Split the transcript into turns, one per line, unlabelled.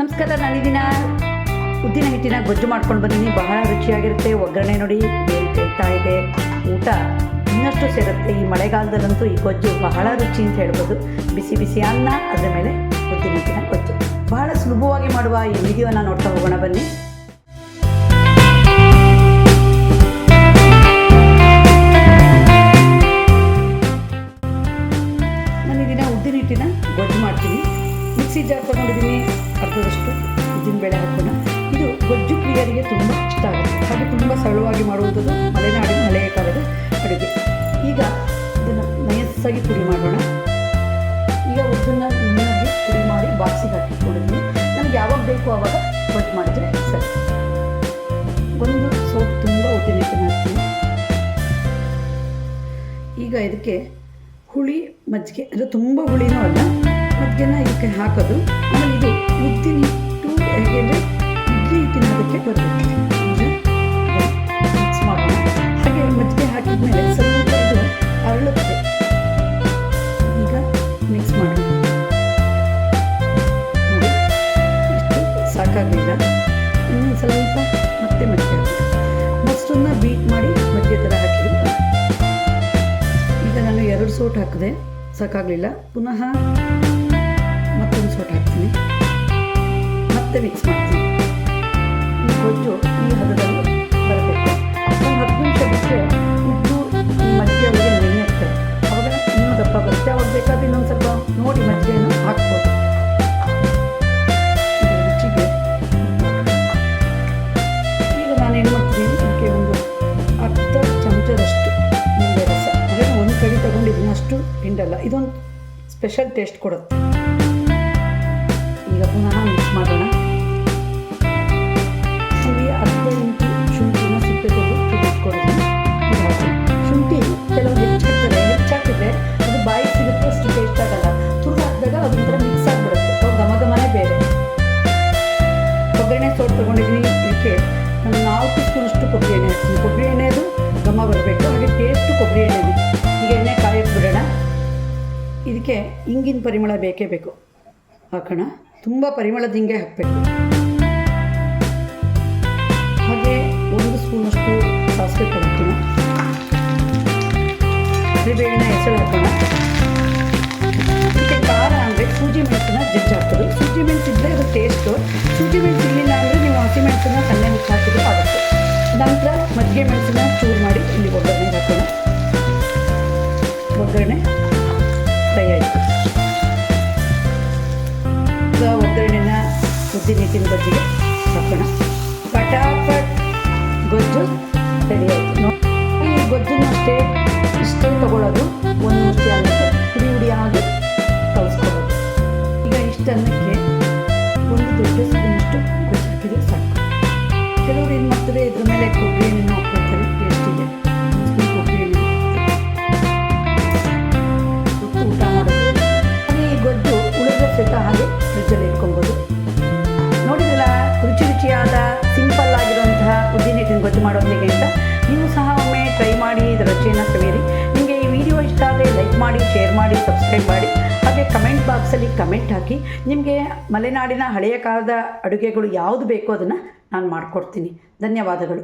ನಮಸ್ಕಾರ ನಾನಿದಿನ ಉದ್ದಿನ ಹಿಟ್ಟಿನ ಗೊಜ್ಜು ಮಾಡ್ಕೊಂಡು ಬಂದಿದ್ದೀನಿ ಬಹಳ ರುಚಿಯಾಗಿರುತ್ತೆ. ಒಗ್ಗರಣೆ ನೋಡಿ ತೆಗ್ತಾ ಇದೆ. ಊಟ ಇನ್ನಷ್ಟು ಸೇರುತ್ತೆ. ಈ ಮಳೆಗಾಲದಲ್ಲಂತೂ ಈ ಗೊಜ್ಜು ಬಹಳ ರುಚಿ ಅಂತ ಹೇಳ್ಬೋದು. ಬಿಸಿ ಬಿಸಿ ಅನ್ನ, ಅದರ ಮೇಲೆ ಉದ್ದಿನ ಹಿಟ್ಟಿನ ಗೊಜ್ಜು. ಬಹಳ ಸುಲಭವಾಗಿ ಮಾಡುವ ಈ ವಿಡಿಯೋನ ನೋಡ್ತಾ ಹೋಗೋಣ ಬನ್ನಿ. ಬೇಳೆ ಹಾಕೋಣ. ಇದು ಗೊಜ್ಜು ಪ್ರಿಯರಿಗೆ ತುಂಬ ಇಷ್ಟ ಆಗುತ್ತೆ. ಹಾಗೆ ತುಂಬ ಸರಳವಾಗಿ ಮಾಡುವಂಥದ್ದು ಮಲೆನಾಡಿನ ಹಳೆಯ ಕಾಲದ ಅಡುಗೆ. ಈಗ ಇದನ್ನು ನಯಸ್ಸಾಗಿ ಪುಡಿ ಮಾಡೋಣ. ಈಗ ಉದ್ದನ್ನು ನುಣ್ಣಗೆ ಪುಡಿ ಮಾಡಿ ಬಾಕ್ಸಿಗೆ ಹಾಕಿಕೊಂಡಿದ್ದೀನಿ ನಮ್ಗೆ ಯಾವಾಗ ಬೇಕು ಆವಾಗ ಕಟ್ ಮಾಡಿದ್ರೆ ಸರಿ. ಒಂದು ಸೋಪ್ ತುಂಬ ಉದ್ದಿನ ಮಾಡ್ತೀನಿ ಈಗ ಇದಕ್ಕೆ ಹುಳಿ, ಮಜ್ಜಿಗೆ ಅದು ತುಂಬ ಹುಳಿನೂ ಅಲ್ಲ, ಮಜ್ಜಿಗೆನ ಇದಕ್ಕೆ ಹಾಕೋದು. ಆಮೇಲೆ ಇದು ಉದ್ದಿನ ಸಾಕಾಗಲಿಲ್ಲ ಇನ್ನೊಂದು ಸ್ವಲ್ಪ ಮತ್ತೆ ಹಾಕಬೇಕು. ಮತ್ತನ್ನ ಬೀಟ್ ಮಾಡಿ ಮಜ್ಜಿಗೆ ಥರ ಹಾಕಿ. ಈಗ ನಾನು ಎರಡು ಸೋಟ್ ಹಾಕಿದೆ. ಸಾಕಾಗಲಿಲ್ಲ. ಪುನಃ ಮತ್ತೊಂದು ಸೋಟ್ ಹಾಕ್ತೀನಿ. ಮತ್ತೆ ಮಿಕ್ಸ್ ಮಾಡ್ತೀನಿ. ಹಿಂಡಲ್ಲ. ಇದೊಂದು ಸ್ಪೆಷಲ್ ಟೇಸ್ಟ್ ಕೊಡುತ್ತೆ. ಈಗ ಪುನಃ ಮಿಕ್ಸ್ ಮಾಡೋಣ. ಶುಂಠಿ ಅರ್ಧ ಕೆಲವು ಅದು ಬಾಯಿ ಸಿಗುತ್ತೆ ಟೇಸ್ಟ್ ಮಿಕ್ಸ್ ಆಗಿಬಿಡುತ್ತೆ. ಘಮ ಘಮನೇ ಬೇರೆ. ಕೊಬ್ಬರಿ ಎಣ್ಣೆ ಸೋಟ್ ನಾಲ್ಕು ಸ್ಪೂನಷ್ಟು ಕೊಬ್ಬರಿ ಎಣ್ಣೆ ಹಾಕ್ತೀನಿ. ಕೊಬ್ಬರಿ ಘಮ ಬರಬೇಕು. ಹಾಗೆ ಟೇಸ್ಟು ಕೊಬ್ಬರಿ ಎಣ್ಣೆದು ಇದಕ್ಕೆ ಇಂಗಿನ ಪರಿಮಳ ಬೇಕೇ ಬೇಕು. ಹಾಕೋಣ. ತುಂಬ ಪರಿಮಳದ ಹಿಂಗೆ ಹಾಕಬೇಕು. ಹಾಗೆ ಒಂದು ಸ್ಪೂನಷ್ಟು ಸಾಸಿವೆ ಕೊಡ್ತೀನಿ. ಕರಿಬೇವಿನ ಹೆಸರು ಹಾಕೋಣ. ಇದಕ್ಕೆ ಖಾರ ಅಂದರೆ ಸೂಜಿ ಮೆಣಸನ್ನ ಜಜ್ಜಿ ಹಾಕೋದು ಸೂಜಿ ಮೆಣಸು ಇದ್ದರೆ ಅದು ಟೇಸ್ಟು ಸೂಜಿ ಮೆಣಸು ಇರಲಿಲ್ಲ ಅಂದರೆ ನೀವು ಹಸಿ ಮೆಣಸನ್ನ ಸಣ್ಣ ಮಿಕ್ಸ್ ಹಾಕಿದ್ರು ಆಗುತ್ತೆ. ನಂತರ ಮಜ್ಜಿಗೆ ಮೆಣಸನ್ನ ಚೂರು ಮಾಡಿ ಇಲ್ಲಿ ಒಗ್ಗರಣೆ ಹಾಕೋಣ. ಒಗ್ಗರಣೆ ಫ್ರೈ ಆಯಿತು ಈಗ ಒಗ್ಗರಣೆನ ಉದ್ದಿನ ಹಿಟ್ಟಿನ ಬಜ್ಜಿಗೆ ಹಾಕೋಣ. ಪಟಾಪಟ್ ಉದ್ದಿನ ಹಿಟ್ಟಿನ ಗೊಜ್ಜು ಮಾಡೋದು ಹೇಗೆ ಅಂತ ನೀವು ಸಹ ಒಮ್ಮೆ ಟ್ರೈ ಮಾಡಿ ಇದರ ರುಚಿಯನ್ನು ಸವಿಯಿರಿ. ನಿಮಗೆ ಈ ವಿಡಿಯೋ ಇಷ್ಟ ಆದರೆ ಲೈಕ್ ಮಾಡಿ ಶೇರ್ ಮಾಡಿ ಸಬ್ಸ್ಕ್ರೈಬ್ ಮಾಡಿ. ಹಾಗೆ ಕಮೆಂಟ್ ಬಾಕ್ಸಲ್ಲಿ ಕಮೆಂಟ್ ಹಾಕಿ. ನಿಮಗೆ ಮಲೆನಾಡಿನ ಹಳೆಯ ಕಾಲದ ಅಡುಗೆಗಳು ಯಾವುದು ಬೇಕೋ ಅದನ್ನು ನಾನು ಮಾಡಿಕೊಡ್ತೀನಿ. ಧನ್ಯವಾದಗಳು.